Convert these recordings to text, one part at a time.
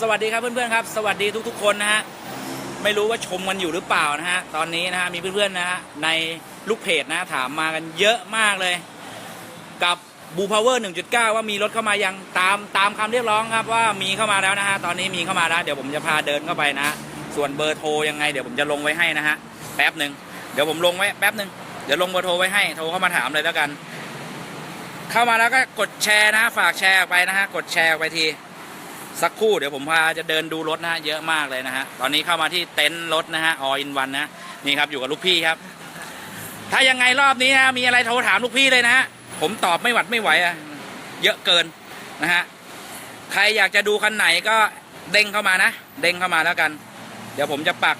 สวัสดีครับเพื่อนๆครับ สวัสดีทุกๆคนนะฮะไม่รู้ว่าชมกันอยู่หรือเปล่านะฮะตอนนี้นะฮะมีเพื่อนๆนะฮะในลูกเพจนะถามมากันเยอะมากเลย กับบูพาวเวอร์1.9 ว่ามีรถเข้ามายังตามตามคำเรียกร้องครับว่ามีเข้ามาแล้วนะฮะตอนนี้มีเข้ามาแล้วเดี๋ยวผมจะพาเดินเข้าไปนะ ส่วนเบอร์โทรยังไงเดี๋ยวผมจะลงไว้ให้นะฮะแป๊บหนึ่งเดี๋ยวผมลงไว้แป๊บหนึ่งเดี๋ยวลงเบอร์โทรไว้ให้โทรเข้ามาถามเลยแล้วกัน เข้ามาแล้วก็กดแชร์นะฮะฝากแชร์ออกไปนะฮะกดแชร์ออกไปที สักครู่เดี๋ยวผมพาจะเดินดูรถนะฮะเยอะมากเลยนะฮะตอนนี้เข้ามาที่เต็นท์รถนะฮะออินวันนะนี่ครับอยู่กับลูกพี่ครับ ถ้ายังไงรอบนี้นะมีอะไรโทรถามลูกพี่เลยนะฮะผมตอบไม่หวัดไม่ไหวอะเยอะเกินนะฮะใครอยากจะดูคันไหนก็เด้งเข้ามานะเด้งเข้ามาแล้วกัน เดี๋ยวผมจะปัก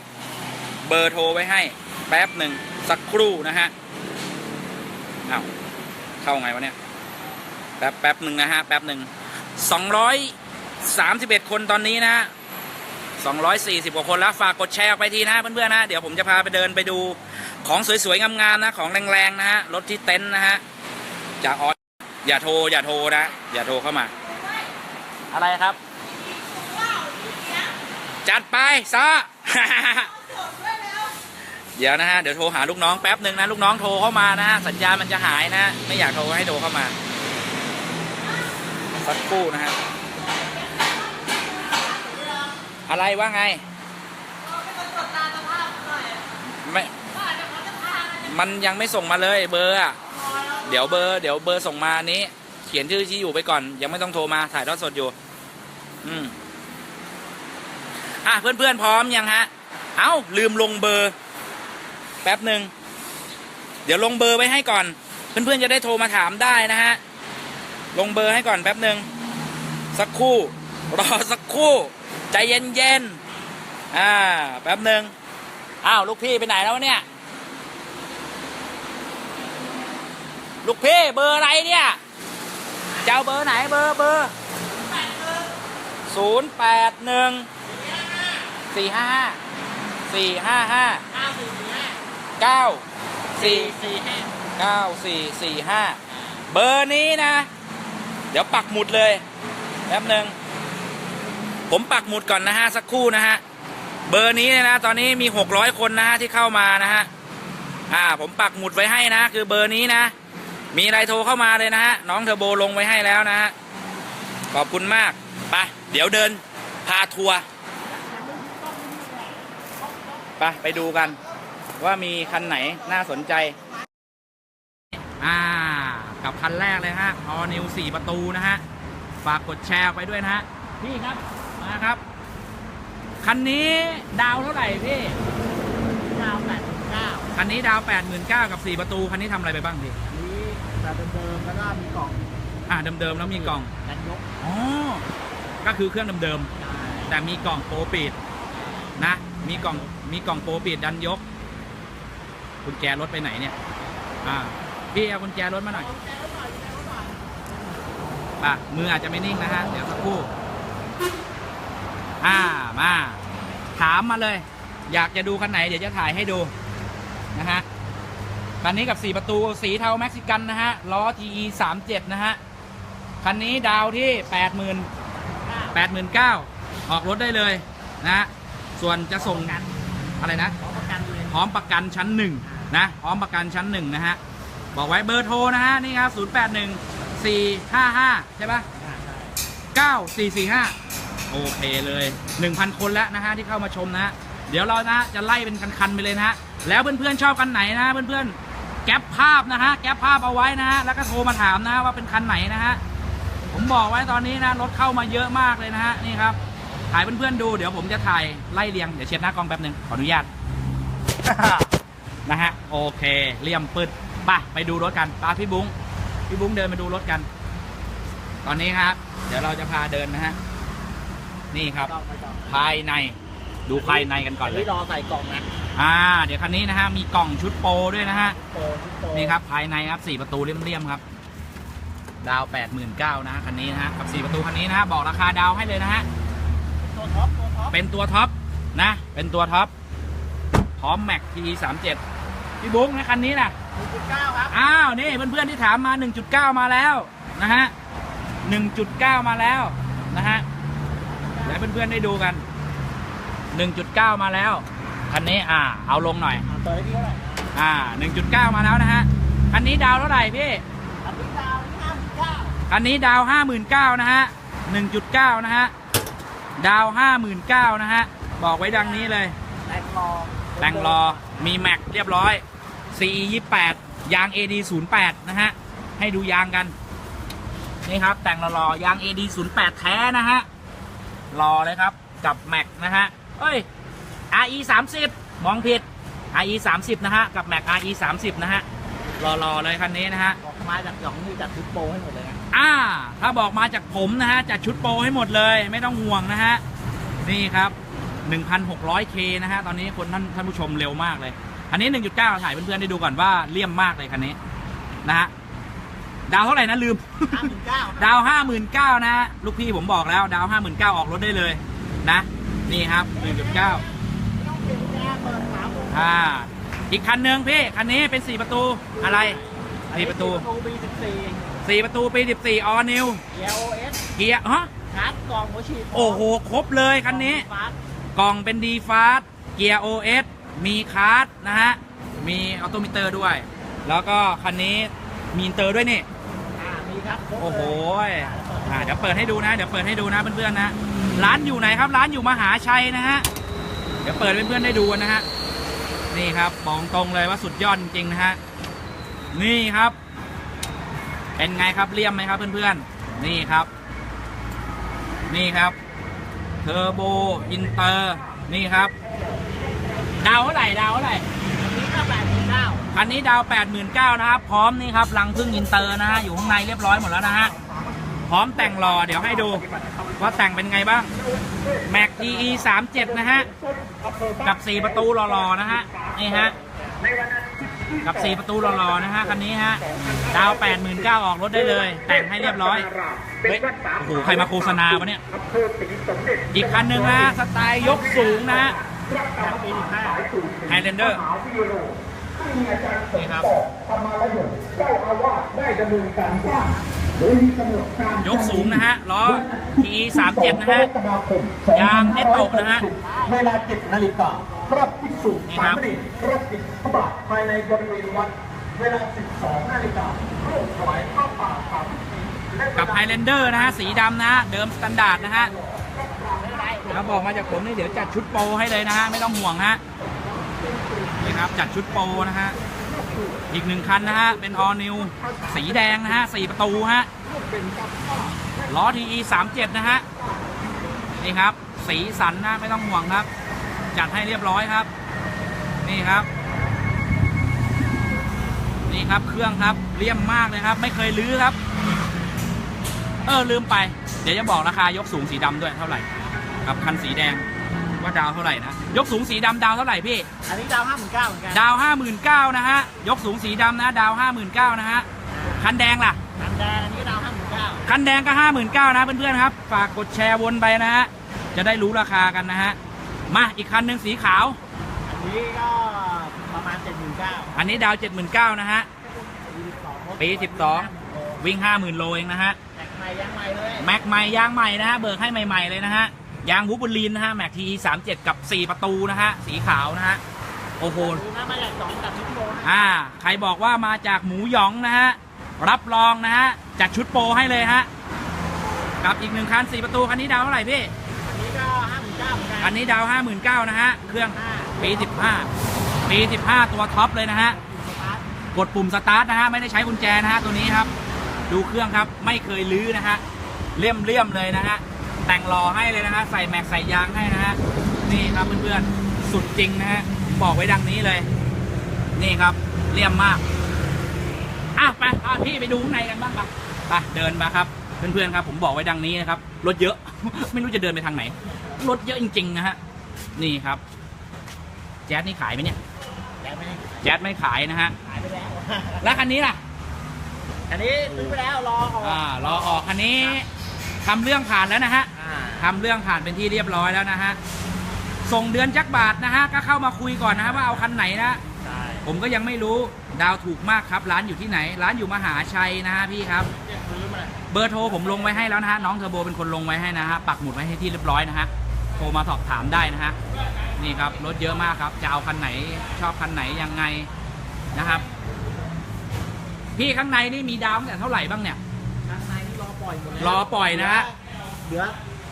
เบอร์โทรไว้ให้ แป๊บหนึ่งสักครู่นะฮะเอ้าเข้าไงวะเนี่ยแป๊บแป๊บหนึ่งนะฮะแป๊บหนึ่งสองร้อย สามสิบเอ็ดคนตอนนี้นะฮะสองร้อยสี่สิบกว่าคนแล้ว ฝากกดแชร์ออกไปทีนะเพื่อนๆนะ เดี๋ยวผมจะพาไปเดินไปดูของสวยๆ งามๆนะ ของแรงๆ นะฮะ รถที่เต็นท์นะฮะจากอออย่าโทร อย่าโทรนะ อย่าโทรเข้ามา อะไรครับ จัดไปซะ เดี๋ยวนะฮะ เดี๋ยวโทรหาลูกน้องแป๊บหนึ่งนะ ลูกน้องโทรเข้ามานะฮะ สัญญาณมันจะหายนะฮะไม่อยากโทรให้โทรเข้ามา สักครู่นะฮะ อะไรว่าไงไม่มันยังไม่ส่งมาเลยเบอร์อะเดี๋ยวเบอร์เดี๋ยวเบอร์ส่งมาอันนี้ เขียนชื่อที่อยู่ไปก่อน ยังไม่ต้องโทรมาถ่ายทอดสดอยู่ อืมอะเพื่อนๆพร้อมยังฮะ เอ้าลืมลงเบอร์ แป๊บหนึ่งเดี๋ยวลงเบอร์ไว้ให้ก่อน เพื่อนๆจะได้โทรมาถามได้นะฮะ ลงเบอร์ให้ก่อนแป๊บหนึ่งสักครู่ รอสักครู่ ใจเย็นๆอ่าแป๊บหนึ่งอ้าวลูกพี่ไปไหนแล้วเนี่ย ลูกพี่เบอร์อะไรเนี่ยเจะเอาเบอร์ไหนเบอร์เบอร์ศูนย์แปดหนึ่งสี่ห้าสี่ห้าห้าเก้าสี่สี่ห้าเก้าสี่สี่ห้าเบอร์นี้นะ เดี๋ยวปักหมุดเลยแป๊บหนึ่ง ผมปักหมุดก่อนนะฮะสักครู่นะฮะเบอร์นี้เนี่ยนะตอนนี้มีหกร้อยคนนะฮะที่เข้ามานะฮะอ่าผมปักหมุดไว้ให้นะ คือเบอร์นี้นะ มีอะไรโทรเข้ามาเลยนะฮะน้องเทอร์โบลงไว้ให้แล้วนะฮะขอบคุณมากไปเดี๋ยวเดินพาทัวร์ไปไปดูกัน ว่ามีคันไหนน่าสนใจ อ่า กับคันแรกเลยฮะออนิวสี่ประตูนะฮะ ฝากกดแชร์ไปด้วยนะฮะ พี่ครับ มาครับ คันนี้ดาวเท่าไหร่พี่ ดาวแปดสิบเก้าคันนี้ดาว89,000กับ 4 ประตู คันนี้ทำอะไรไปบ้างพี่นี้แบบเดิมๆแล้วก็มีกล่องอ่าเดิมๆแล้วมีกล่อง กันยกอ๋อ ก็คือเครื่องเดิมๆ แต่มีกล่องโปรปิดนะ มีกล่อง มีกล่องโปรปิดดันยกกุญแจรถไปไหนเนี่ย อ่า พี่เอากุญแจรถมาหน่อยอะมืออาจจะไม่นิ่งนะฮะ เดี๋ยวสักครู่ อ่ามา ถามมาเลย อยากจะดูคันไหน เดี๋ยวจะถ่ายให้ดูนะฮะคันนี้กับ 4 ประตูสีเทาเม็กซิกันนะฮะล้อ TE 37 นะฮะ คันนี้ดาวที่ 80,000 89,000 ออกรถได้เลยนะฮะส่วนจะส่งกันอะไรนะขอประกันเลยพร้อมประกันชั้นหนึ่งนะพร้อมประกันชั้นหนึ่งนะฮะ บอกไว้เบอร์โทรนะฮะ นี่ครับ 081 455 ใช่ปะ9445 โอเคเลย 1,000 คนแล้วนะฮะที่เข้ามาชมนะฮะเดี๋ยวเรานะจะไล่เป็นคันๆไปเลยนะฮะแล้วเพื่อนๆชอบคันไหนนะเพื่อนๆแก๊ปภาพนะฮะแก๊ปภาพเอาไว้นะฮะแล้วก็โทรมาถามนะว่าเป็นคันไหนนะฮะผมบอกไว้ตอนนี้นะรถเข้ามาเยอะมากเลยนะฮะนี่ครับถ่ายเพื่อนๆดูเดี๋ยวผมจะถ่ายไล่เรียงเดี๋ยวเช็ดหน้ากล้องแป๊บหนึ่งขออนุญาตนะฮะโอเคเลียมปึดไปไปดูรถกันปาพี่บุ้งพี่บุ้งเดินมาดูรถกัน ตอนนี้ครับ เดี๋ยวเราจะพาเดินนะฮะ นี่ครับกล่องไปกล่องภายในดูภายในกันก่อนเลยนี่รอใส่กล่องนะอ่า เดี๋ยวคันนี้นะฮะมีกล่องชุดโปรด้วยนะฮะโตชุดโตนี่ครับภายในครับสี่ประตูเลี่ยมๆครับ ดาวแปดหมื่นเก้านะฮะคันนี้นะฮะกับสี่ประตูคันนี้นะฮะบอกราคาดาวให้เลยนะฮะตัวท็อปตัวท็อปเป็นตัวท็อปนะ เป็นตัวท็อปพร้อมแม็กทีสามเจ็ดพี่บุ๊กนะคันนี้นะหนึ่งจุดเก้าครับอ้าวนี่เพื่อนๆที่ถามมา 1.9 มาแล้วนะฮะ1.9 มาแล้ว นะฮะและเพื่อนๆได้ดูกัน 1.9 มาแล้ว คันนี้อ่า เอาลงหน่อยอ่าตัวนี้เท่าไหร่อ่า 1.9 มาแล้วนะฮะ คันนี้ดาวเท่าไหร่พี่ อันนี้ดาวห้าสิบเก้าคันนี้ดาว 59,000นะฮะ 1.9 นะฮะ ดาว 59,000นะฮะ บอกไว้ดังนี้เลย แต่งรอแต่งรอ มีแม็กเรียบร้อย CE 28ยาง AD 08นะฮะ ให้ดูยางกัน นี่ครับ แต่งรอๆยาง AD 08แท้นะฮะ รอเลยครับกับแม็กนะฮะเอ้ย RE 30มองผิด RE 30นะฮะกับแม็ก RE 30นะฮะรอๆเลยคันนี้นะฮะบอกมาจากหยองนี่จัดทุกโปรให้หมดเลยไงอ่า ถ้าบอกมาจากผมนะฮะจัดชุดโปรให้หมดเลย ไม่ต้องห่วงนะฮะนี่ครับ 1,600K นะฮะตอนนี้คนท่านท่านผู้ชมเร็วมากเลย อันนี้ 1.9 ถ่ายเพื่อนๆได้ดูก่อนว่าเลี่ยมมากเลยคันนี้นะฮะ ดาวเท่าไหร่นะลืม ห้าสิบเก้าดาวห้าหมื่นเก้านะฮะลูกพี่ผมบอกแล้ว ดาวห้าหมื่นเก้าออกรถได้เลยนะ นี่ครับหนึ่งจุดเก้าต้องเปลี่ยนแก้เปิดฝาผมอ่า อีกคันหนึ่งพี่ คันนี้เป็นสี่ประตูอะไรสี่ประตูประตูบีสิบสี่สี่ประตูปีสิบสี่ออนิวเกียร์โอเอสเกียร์ฮะชาร์จกล่องหัวฉีดโอ้โห ครบเลยคันนี้ ฟาสกล่องเป็นดีฟาสเกียร์โอเอสมีคาร์ดนะฮะ มีออโตมิเตอร์ด้วย แล้วก็คันนี้มีอินเตอร์ด้วยนี่ โอ้โหอ่าเดี๋ยวเปิดให้ดูนะ เดี๋ยวเปิดให้ดูนะเพื่อนๆนะ ร้านอยู่ไหนครับ ร้านอยู่มหาชัยนะฮะ เดี๋ยวเปิดเพื่อนๆได้ดูนะฮะ นี่ครับบอกตรงเลยว่าสุดยอดจริงนะฮะ นี่ครับ เป็นไงครับเลี่ยมไหมครับเพื่อนๆ นี่ครับ นี่ครับ เทอร์โบอินเตอร์ นี่ครับ ดาวเท่าไหร่ ดาวเท่าไหร่ คันนี้ดาว 89,000นะครับ พร้อมนี่ครับรังพึ่งอินเตอร์นะฮะ อยู่ข้างในเรียบร้อยหมดแล้วนะฮะ พร้อมแต่งรอเดี๋ยวให้ดู ว่าแต่งเป็นไงบ้าง Mac EE 37นะฮะ กับ 4 ประตูหล่อๆนะฮะ นี่ฮะ กับ 4 ประตูหล่อๆนะฮะ คันนี้ฮะ ดาว 89,000ออกรถได้เลย แต่งให้เรียบร้อยเฮ้ยโอ้โห ใครมาโฆษณาวะเนี่ย อีกคันหนึ่งนะฮะสไตล์ยกสูงนะฮะ จากปีสิบห้าไฮแลนเดอร์นี่ครับยกสูงนะฮะล้อ PE 37นะฮะยางเนตโตนะฮะเวลา7นาฬิกาพระภิกษุนี่สาครัมบเณรพระบิณฑบาตภายในบริเวณวัดเวลา 12นาฬิการ่วมถวายข้าวป่าสามัคคีและกับไฮแลนเดอร์นะฮะ สีดำนะฮะ เดิมสแตนดาร์ดนะฮะแล้วบอกมาจากผมนี่เดี๋ยวจัดชุดโปรให้เลยนะฮะ ไม่ต้องห่วงฮะ ครับ จัดชุดโปรนะฮะ อีกหนึ่งคันนะฮะ เป็นออนิวสีแดงนะฮะสี่ประตูฮะ ล้อ TE 37นะฮะ นี่ครับ สีสันนะไม่ต้องห่วงครับ จัดให้เรียบร้อยครับ นี่ครับ นี่ครับเครื่องครับเลี่ยมมากเลยครับ ไม่เคยลื้อครับ เออลืมไป เดี๋ยวจะบอกราคายกสูงสีดำด้วยเท่าไหร่ กับคันสีแดง ว่าดาวเท่าไหร่นะ ยกสูงสีดำดาวเท่าไหร่พี่ อันนี้ดาวห้าหมื่นเก้าเหมือนกันดาวห้าหมื่นเก้านะฮะ ยกสูงสีดำนะ ดาวห้าหมื่นเก้านะฮะ คันแดงล่ะ อันแดงอันนี้ก็ดาวห้าหมื่นเก้าคันแดงก็ห้าหมื่นเก้านะเพื่อนๆครับ ฝากกดแชร์วนไปนะฮะ จะได้รู้ราคากันนะฮะ มาอีกคันหนึ่งสีขาว อันนี้ก็ประมาณเจ็ดหมื่นเก้าอันนี้ดาวเจ็ดหมื่นเก้านะฮะ ปี12วิ่งห้าหมื่นโลเองนะฮะแม็กใหม่ยังใหม่เลย แม็กใหม่ยางใหม่นะฮะ เบิกให้ใหม่ ๆ เลยนะฮะ ยางวูบูลีนนะฮะแม็กทีสามเจ็ดกับ4ประตูนะฮะสีขาวนะฮะโอ้โหดูนะมาจากสองจากทุกโลนะอ่าใครบอกว่ามาจากหมูหยองนะฮะรับรองนะฮะจัดชุดโปรให้เลยฮะกับอีกหนึ่งคัน4ประตูคันนี้ดาวเท่าไหร่พี่อันนี้ก็ห้าหมื่นเก้าเหมือนกันอันนี้ดาว59,000นะฮะเครื่องห้าปี15ปี15ตัวท็อปเลยนะฮะสตาร์ทกดปุ่มสตาร์ทนะฮะไม่ได้ใช้กุญแจนะฮะตัวนี้ครับ ดูเครื่องครับไม่เคยลื้อนะฮะเลี่ยมเลี่ยมๆเลยนะฮะ แต่งรอให้เลยนะฮะใส่แม็กใส่ยางให้นะฮะนี่ครับเพื่อนๆสุดจริงนะฮะบอกไว้ดังนี้เลย นี่ครับเลี่ยมมากอะไปพาพี่ไปดูข้างในกันบ้างปะไปเดินมาครับเพื่อนๆครับ ผมบอกไว้ดังนี้นะครับรถเยอะ ไม่รู้จะเดินไปทางไหนรถเยอะจริงๆนะฮะนี่ครับ แจ๊สนี่ขายไหมเนี่ยแกไม่ได้แจ๊สไม่ขายนะฮะขายไปแล้วแล้วคันนี้ล่ะอันนี้ซื้อไปแล้วรอออกอ่ารอออกคันนี้ทำเรื่องผ่านแล้วนะฮะอ่า ทำเรื่องผ่านเป็นที่เรียบร้อยแล้วนะฮะ ส่งเดือนจักบาทนะฮะ ก็เข้ามาคุยก่อนนะฮะว่าเอาคันไหนนะใช่ผมก็ยังไม่รู้ ดาวถูกมากครับ ร้านอยู่ที่ไหน ร้านอยู่มหาชัยนะฮะพี่ครับเรียกซื้อมาเลยเบอร์โทรผมลงไว้ให้แล้วนะฮะ น้องเทอร์โบเป็นคนลงไว้ให้นะฮะ ปักหมุดไว้ให้ที่เรียบร้อยนะฮะ โทรมาสอบถามได้นะฮะ นี่ครับรถเยอะมากครับ จะเอาคันไหน ชอบคันไหนยังไงนะครับ พี่ข้างในนี่มีดาวตั้งแต่เท่าไหร่บ้างเนี่ย ข้างในนี่รอปล่อยหมดแล้วรอปล่อยนะฮะ เหลือ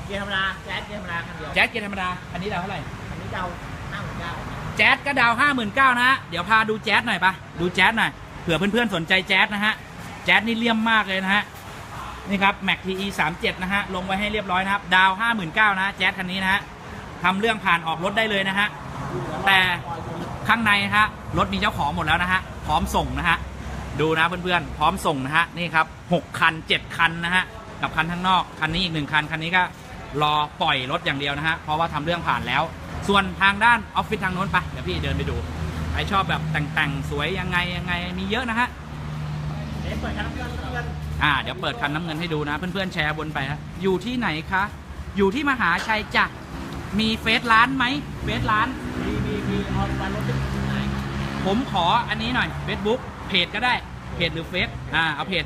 เกียร์ธรรมดาแจ๊สเกียร์ธรรมดาคันเดียวแจ๊สเกียร์ธรรมดา อันนี้ดาวเท่าไหร่ อันนี้เดาห้าหมื่นเก้าแจ๊สก็ดาวห้าหมื่นเก้านะฮะ เดี๋ยวพาดูแจ๊สหน่อยปะดูแจ๊สหน่อย เผื่อเพื่อนๆสนใจแจ๊สนะฮะ แจ๊สนี่เลี่ยมมากเลยนะฮะ นี่ครับแม็กทีอีสามเจ็ดนะฮะ ลงไว้ให้เรียบร้อยนะครับ ดาวห้าหมื่นเก้านะแจ๊สคันนี้นะฮะทำเรื่องผ่านออกรถได้เลยนะฮะ แต่ข้างในนะฮะ รถมีเจ้าของหมดแล้วนะฮะ พร้อมส่งนะฮะ ดูนะเพื่อนๆ พร้อมส่งนะฮะ นี่ครับหกคันเจ็ดคันนะฮะ กับคันข้างนอก คันนี้อีกหนึ่งคัน คันนี้ก็ รอปล่อยรถอย่างเดียวนะฮะ เพราะว่าทำเรื่องผ่านแล้ว ส่วนทางด้านออฟฟิศทางโน้นไป เดี๋ยวพี่เดินไปดู ใครชอบแบบแต่งๆ สวยยังไงยังไงมีเยอะนะฮะ เดี๋ยวเปิดคันน้ำเงินน้ำเงินอ่า เดี๋ยวเปิดคันน้ำเงินให้ดูนะ เพื่อนๆแชร์บนไปฮะอยู่ที่ไหนคะ อยู่ที่มหาชัยจ้ะ มีเฟซร้านไหมเฟซร้าน มีมีมีออนวันรถไหนผมขออันนี้หน่อย Facebook เพจก็ได้ เพจหรือเฟซอ่า เอาเพจ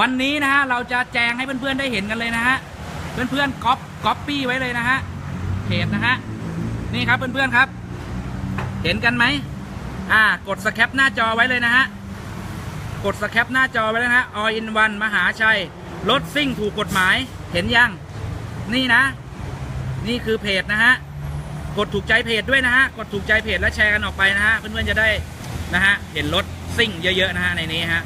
วันนี้นะฮะ เราจะแจงให้เพื่อนๆได้เห็นกันเลยนะฮะ เพื่อนๆก๊อปก๊อปปี้ไว้เลยนะฮะเพจนะฮะนี่ครับเพื่อนๆครับ เห็นกันไหมอ่ากดสแคปหน้าจอไว้เลยนะฮะกดสแคปหน้าจอไว้เลยนะฮะ all in one มหาชัยรถซิ่งถูกกฎหมายเห็นยังนี่นะ นี่คือเพจนะฮะกดถูกใจเพจด้วยนะฮะกดถูกใจเพจและแชร์กันออกไปนะฮะเพื่อนๆจะได้นะฮะเห็นรถซิ่งเยอะๆนะฮะในนี้ฮะ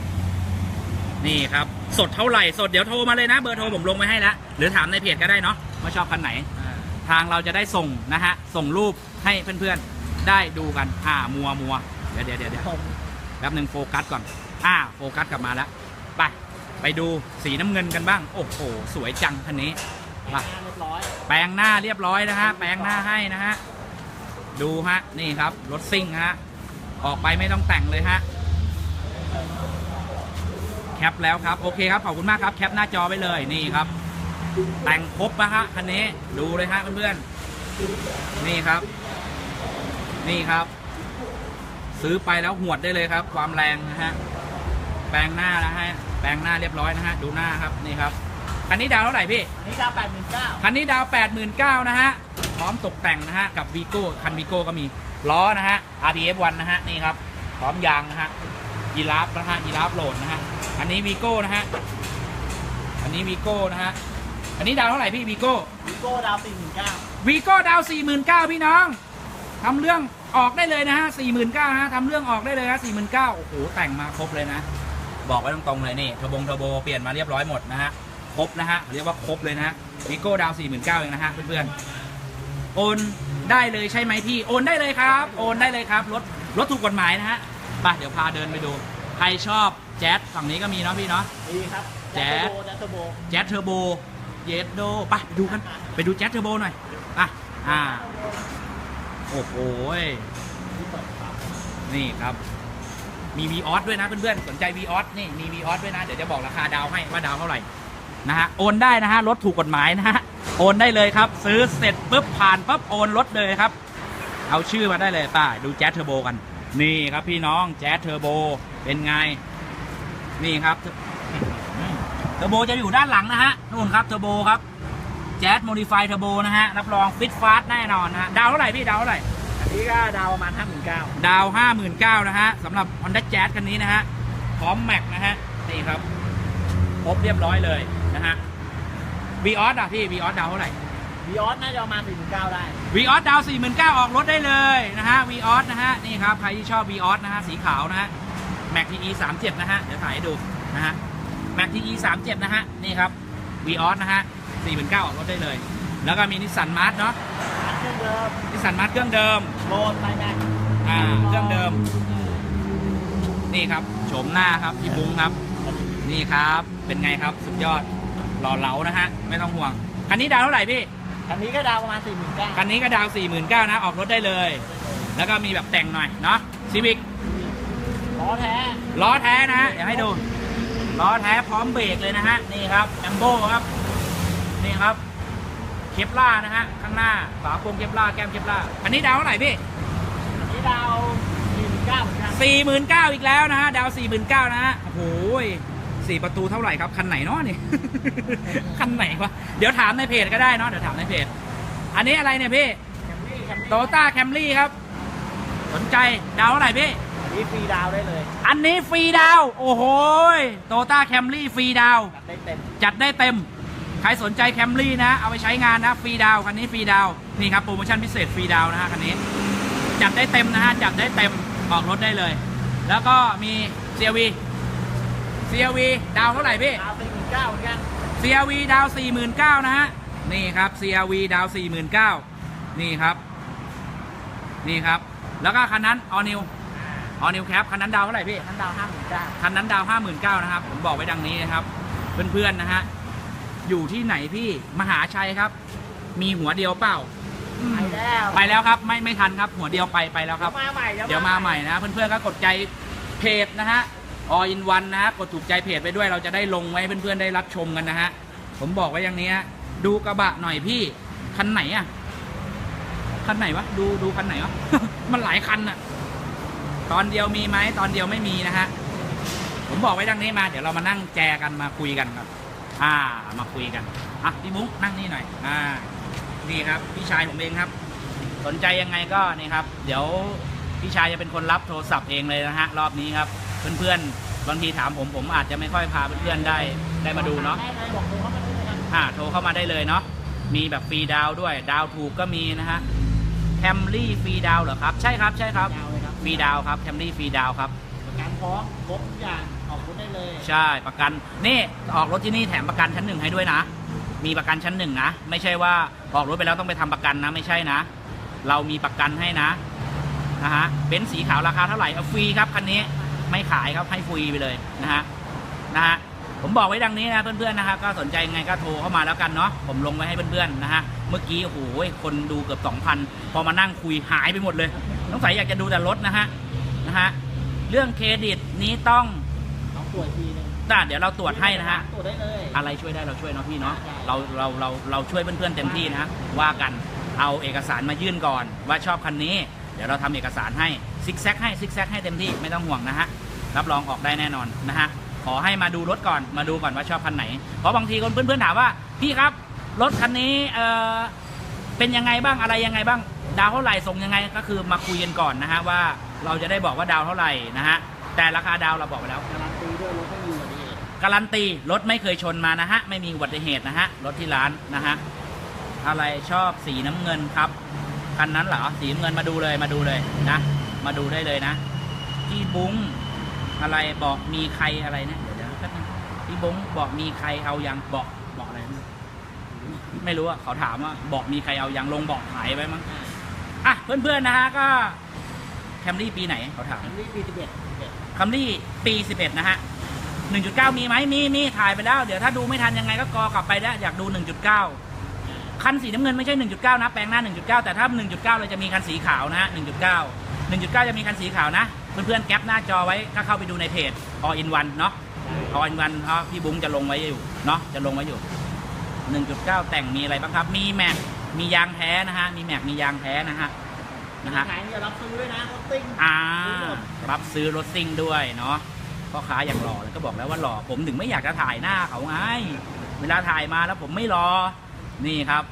นี่ครับ สดเท่าไหร่สดเดี๋ยวโทรมาเลยนะ เบอร์โทรผมลงไว้ให้แล้วหรือถามในเพจก็ได้เนาะว่าชอบคันไหน ทางเราจะได้ส่งนะฮะ ส่งรูปให้เพื่อนๆ ได้ดูกัน อ่า มัวมัวเดี๋ยวเดี๋ยวเดี๋ยวเดี๋ยวผมแป๊บหนึ่งโฟกัสก่อน อ่า โฟกัสกลับมาแล้ว ไป ไปดูสีน้ำเงินกันบ้าง โอ้โห สวยจังคันนี้ไปงานเรียบร้อยแปลงหน้าเรียบร้อยนะฮะ แปลงหน้าให้นะฮะ ดูฮะ นี่ครับ รถซิ่งฮะ ออกไปไม่ต้องแต่งเลยฮะ แคปแล้วครับ โอเคครับ ขอบคุณมากครับ แคปหน้าจอไว้เลย นี่ครับ แต่งครบนะฮะ คันนี้ ดูเลยฮะเพื่อนๆ นี่ครับ นี่ครับ ซื้อไปแล้วหวดได้เลยครับ ความแรงนะฮะ แปลงหน้านะฮะ แปลงหน้าเรียบร้อยนะฮะ ดูหน้าครับ นี่ครับ คันนี้ดาวเท่าไหร่พี่อันนี้ดาวแปดหมื่นเก้าคันนี้ดาว89,000นะฮะ พร้อมตกแต่งนะฮะ กับวีโก้ คันวีโก้ก็มี ล้อนะฮะ RDF 1 นะฮะ นี่ครับ พร้อมยางนะฮะ ยีราฟนะฮะยีราฟโหลดนะฮะอันนี้วีโก้นะฮะอันนี้วีโก้นะฮะอันนี้ดาวเท่าไหร่พี่วีโก้วิโก้ดาวสี่หมื่นเก้าวีโก้ดาว49,000พี่น้องทำเรื่องออกได้เลยนะฮะ49,000นะฮะทำเรื่องออกได้เลยฮะ49,000โอ้โหแต่งมาครบเลยนะ บอกไว้ตรงๆเลยนี่เทอร์โบงเทอร์โบเปลี่ยนมาเรียบร้อยหมดนะฮะครบนะฮะเรียกว่าครบเลยนะฮะวีโก้ดาว49,000เองนะฮะเพื่อนๆโอนได้เลยใช่ไหมพี่โอนได้เลยครับ โอนได้เลยครับรถรถถูกกฎหมายนะฮะ ไปเดี๋ยวพาเดินไปดู ใครชอบแจ๊สฝั่งนี้ก็มีเนาะพี่เนาะ ดีครับแจ๊ส แจ๊สเทอร์โบแจ๊สเทอร์โบ เยสโดไปไปดูกัน ไปดูแจ๊สเทอร์โบหน่อยอะอ่า โอ้โหยที่เปิดครับนี่ครับ มี v ีออสด้วยนะเพื่อนๆ สนใจ v ีออสนี่ มี v ีออสด้วยนะ เดี๋ยวจะบอกราคาดาวให้ว่าดาวเท่าไหร่ นะฮะ โอนได้นะฮะ รถถูกกฎหมายนะฮะ โอนได้เลยครับ ซื้อเสร็จปุ๊บผ่านปุ๊บโอนรถเลยครับ เอาชื่อมาได้เลยป้า ดูแจ๊สเทอร์โบกัน นี่ครับพี่น้องแจ๊สเทอร์โบเป็นไง นี่ครับเทอร์โบจะอยู่ด้านหลังนะฮะนู่นครับเทอร์โบครับแจ๊สโมดิฟายเทอร์โบนะฮะรับรองฟิตฟาสแน่นอนนะฮะดาวเท่าไหร่พี่ดาวเท่าไหร่อันนี้ก็ดาวประมาณห้าหมื่นเก้าดาว59,000นะฮะสำหรับ Honda Jazz คันนี้นะฮะพร้อมแม็กนะฮะนี่ครับครบเรียบร้อยเลยนะฮะ v ีออสอะพี่ v ีออสดาวเท่าไหร่ วีออสน่าจะประมาณสี่หมื่นเก้าได้ v ีออสดาว49,000ออกรถได้เลยนะฮะ v ีออสนะฮะนี่ครับใครที่ชอบ v ีออสนะฮะสีขาวนะฮะ Mac TE 37นะฮะเดี๋ยวถ่ายให้ดูนะฮะ Mac TE 37นะฮะนี่ครับ v ีออสนะฮะ49,000ออกรถได้เลย แล้วก็มีนิสสันมาร์ทเนาะเครื่องเดิมนิสสันมาร์ทเครื่องเดิมโลนไปแม็กอ่าเครื่องเดิม นี่ครับโฉมหน้าครับพี่บุ้งครับ นี่ครับเป็นไงครับสุดยอดหล่อเหลานะฮะไม่ต้องห่วงคันนี้ดาวเท่าไหร่พี่ คันนี้ก็ดาวประมาณสี่หมื่นเก้าคันนี้ก็ดาว 4 9 0 0 0นะออกรถได้เลย แล้วก็มีแบบแต่งหน่อยเนาะซีวิกล้อแท้ล้อแท้นะฮะเดี๋ยวให้ดูล้อแท้พร้อมเบรกเลยนะฮะนี่ครับแอมโบครับนี่ครับเคปล่านะฮะข้างหน้าฝาโปรงเคปล่าแก้มเคปล่าคันนี้ดาวเท่าไหร่พี่อันนี้ดาวสี่หมื่นเก้าเหมือนกันสี่หมื่นเก้าอีกแล้วนะฮะดาวสี่หมื่นเก้านะฮะโอ้โหสี่ประตูเท่าไหร่ครับคันไหนเนาะนี่ คันไหนวะเดี๋ยวถามในเพจก็ได้เนาะเดี๋ยวถามใน เพจ อันนี้อะไรเนี่ยพี่แคมรี่แคมรี่โตต้าแคมรี่ครับ สนใจดาวเท่าไหร่พี่อันนี้ฟรีดาวน์ได้เลย อันนี้ฟรีดาว โอ้โหโตต้าแคมรี่ฟรีดาว จัดได้เต็ม จัดได้เต็ม ใครสนใจแคมรี่นะ เอาไปใช้งานนะฟรีดาวคันนี้ฟรีดาว นี่ครับโปรโมชั่นพิเศษฟรีดาวนะฮะคันนี้ จัดได้เต็มนะฮะ จัดได้เต็ม ออกรถได้เลย แล้วก็มี CRV CRV ดาวเท่าไหร่พี่ดาวสี่หมื่นเก้าเหมือนกัน CRV ดาว49,000นะฮะ นี่ครับ CRV ดาว 49,000นี่ครับ นี่ครับ แล้วก็คันนั้น All New All New Cap คันนั้นดาวเท่าไหร่พี่นั้นดาวห้าหมื่นเก้าคันนั้นดาว59,000นะครับ ผมบอกไว้ดังนี้นะครับ เพื่อนๆนะฮะ อยู่ที่ไหนพี่มหาชัยครับ มีหัวเดียวเปล่า ไปแล้วไปแล้วครับ ไม่ไม่ทันครับ หัวเดียวไปไปแล้วครับ มาใหม่เดี๋ยวมาใหม่นะเพื่อนๆก็กดใจเพจนะฮะ all in one นะฮะกดถูกใจเพจไปด้วยเราจะได้ลงไว้ให้เพื่อนๆได้รับชมกันนะฮะ ผมบอกไว้อย่างนี้ฮะ ดูกระบะหน่อยพี่ คันไหนอะคันไหนวะ ดูดูคันไหนวะ มันหลายคันอะตอนเดียวมีไหมตอนเดียวไม่มีนะฮะ ผมบอกไว้ดังนี้มา เดี๋ยวเรามานั่งแจกันมาคุยกันครับ อ่า มาคุยกัน อะพี่บุ๊กนั่งนี่หน่อย อ่า นี่ครับ พี่ชายผมเองครับ สนใจยังไงก็นี่ครับ เดี๋ยวพี่ชายจะเป็นคนรับโทรศัพท์เองเลยนะฮะ รอบนี้ครับ เพื่อนๆ บางทีถามผมผมอาจจะไม่ค่อยพาเพื่อนๆได้ได้มาดูเนาะ ได้เลยบอกเลยว่าเลยครับ อ่าโทรเข้ามาได้เลยเนาะมีแบบฟรีดาวน์ด้วย ดาวถูกก็มีนะฮะแคมรี่ฟรีดาวน์เหรอครับ ใช่ครับใช่ครับยาวเลยครับฟรีดาวน์ครับแคมรี่ฟรีดาวน์ครับประกันพร้อมครบทุกอย่างออกรถได้เลยใช่ประกันนี่ออกรถที่นี่แถมประกันชั้นหนึ่งให้ด้วยนะ มีประกันชั้นหนึ่งนะ ไม่ใช่ว่าออกรถไปแล้วต้องไปทำประกันนะ ไม่ใช่นะ เรามีประกันให้นะนะฮะเบนซ์สีขาวราคาเท่าไหร่เอาฟรีครับคันนี้ไม่ขายครับให้ฟรีไปเลยนะฮะนะฮะ ผมบอกไว้ดังนี้นะเพื่อนๆนะฮะก็สนใจยังไงก็โทรเข้ามาแล้วกันเนาะผมลงไว้ให้เพื่อนๆนะฮะเมื่อกี้โอ้โหคนดูเกือบ2,000 พอมานั่งคุยหายไปหมดเลยต้องใส่อยากจะดูแต่รถนะฮะนะฮะเรื่องเครดิตนี้ต้องต้องตรวจทีนึงอะเดี๋ยวเราตรวจให้นะฮะตรวจได้เลยอะไรช่วยได้เราช่วยเนาะพี่เนาะใช่เราเราเราเราช่วยเพื่อนๆเต็มที่นะว่ากันเอาเอกสารมายื่นก่อนว่าชอบคันนี้ เดี๋ยวเราทำเอกสารให้ซิกแซกให้ซิกแซกให้เต็มที่ไม่ต้องห่วงนะฮะรับรองออกได้แน่นอนนะฮะข อให้มาดูรถก่อนมาดูก่อนว่าชอบคันไหน เพราะบางทีคนเพื่อนๆถามว่าพี่ครับรถคันนี้เออเป็นยังไงบ้างอะไรยังไงบ้างดาวเท่าไหร่ส่งยังไงก็คือมาคุยกันก่อนนะฮะว่าเราจะได้บอกว่าดาวเท่าไหร่นะฮะแต่ราคาดาวเราบอกไปแล้ว การันตีด้วยรถไม่มีอุบัติเหตุการันตีรถไม่เคยชนมานะฮะไม่มีอุบัติเหตุนะฮะรถที่ร้านนะฮะอะไรชอบสีน้ำเงินครับคันนั้นเหรอสีน้ำเงินมาดูเลยมาดูเลยนะ มาดูได้เลยนะพี่บุ้ง อะไรบอกมีใครอะไรเนี่ยเดี๋ยวเดี๋ยวแป๊บนึงพี่บุ้งบอกมีใครเอายังบอกบอกอะไรนะไม่รู้อะเขาถามว่าบอกมีใครเอายังลงบอกขายไว้มั้งอะเพื่อนๆนะฮะก็แคมรี่ปีไหนเขาถามแคมรี่ปีสิบเอ็ดคัมรี่ปี 11 นะฮะ 1.9 มีไหมมี มี ถ่ายไปแล้ว เดี๋ยวถ้าดูไม่ทันยังไงก็กอกลับไปได้อยากดู 1.9 คันสีน้ำเงินไม่ใช่ 1.9 นะ แปลงหน้า 1.9 แต่ถ้า 1.9 เราจะมีคันสีขาวนะฮะ 1.9 1.9 จะมีคันสีขาวนะ เพื่อนๆแคปหน้าจอไว้ก็เข้าไปดูในเพจ all in one เนาะ all in one เพราะพี่บุ้งจะลงไว้อยู่เนาะจะลงไว้อยู่ 1.9 แต่งมีอะไรบ้างครับ มีแม็กมียางแท้นะฮะ มีแม็กมียางแท้นะฮะนะฮะขายเนี่ยรับซื้อด้วยนะรถติ้งอ่ารับซื้อรถซิ่งด้วยเนาะพ่อค้าอย่างหล่อแล้วก็บอกแล้วว่าหล่อผมถึงไม่อยากจะถ่ายหน้าเขาไงเวลาถ่ายมาแล้วผมไม่รอ นี่ครับ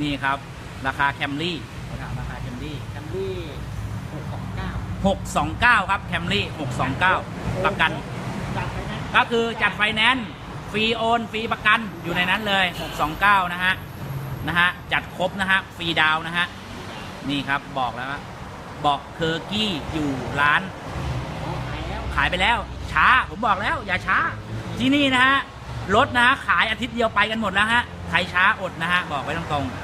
นี่ครับ ราคาแคมรี่เขาถามราคาแคมรี่แคมรี่หกสองเก้า 629 ครับแคมรี่629 ประกัน ก็คือจัดไฟแนนซ์ฟรีโอนฟรีประกันอยู่ในนั้นเลย 629 นะฮะนะฮะจัดครบนะฮะฟรีดาวนะฮะนี่ครับบอกแล้วบอกเคอร์กี้อยู่ร้าน ขายไปแล้ว ช้าผมบอกแล้ว อย่าช้า ที่นี่นะฮะรถนะฮะขายอาทิตย์เดียวไปกันหมดแล้วฮะใครช้าอดนะฮะบอกไว้ตรงๆ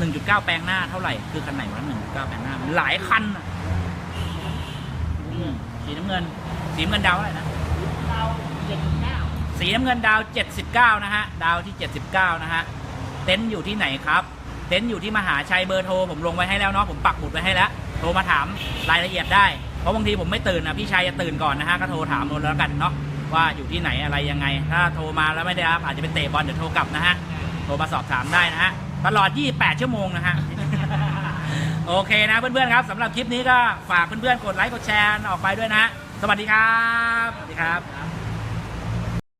1.9 แปลงหน้าเท่าไหร่คือคันไหนวะหนึ่ง 985หลายคันสีน้ำเงิน สีน้ำเงินดาวอะไรนะสีน้ำเงินดาวเจ็ดสิบเก้านะฮะ ดาวที่เจ็ดสิบเก้านะฮะ เต็นท์อยู่ที่ไหนครับ เต็นท์อยู่ที่มหาชัยเบอร์โทร ผมลงไว้ให้แล้วเนาะ ผมปักหมุดไว้ให้แล้ว โทรมาถามรายละเอียดได้ เพราะบางทีผมไม่ตื่นนะพี่ชายจะตื่นก่อนนะฮะ ก็โทรถามนนแล้วกันเนาะ ว่าอยู่ที่ไหนอะไรยังไง ถ้าโทรมาแล้วไม่ได้รับอาจจะเป็นเตะบอลเดี๋ยวโทรกลับนะฮะ โทรมาสอบถามได้นะฮะ ตลอด 28 ชั่วโมงนะฮะ โอเคนะเพื่อนๆครับสำหรับคลิปนี้ก็ฝากเพื่อนๆกดไลค์กดแชร์ออกไปด้วยนะ สวัสดีครับ สวัสดีครับ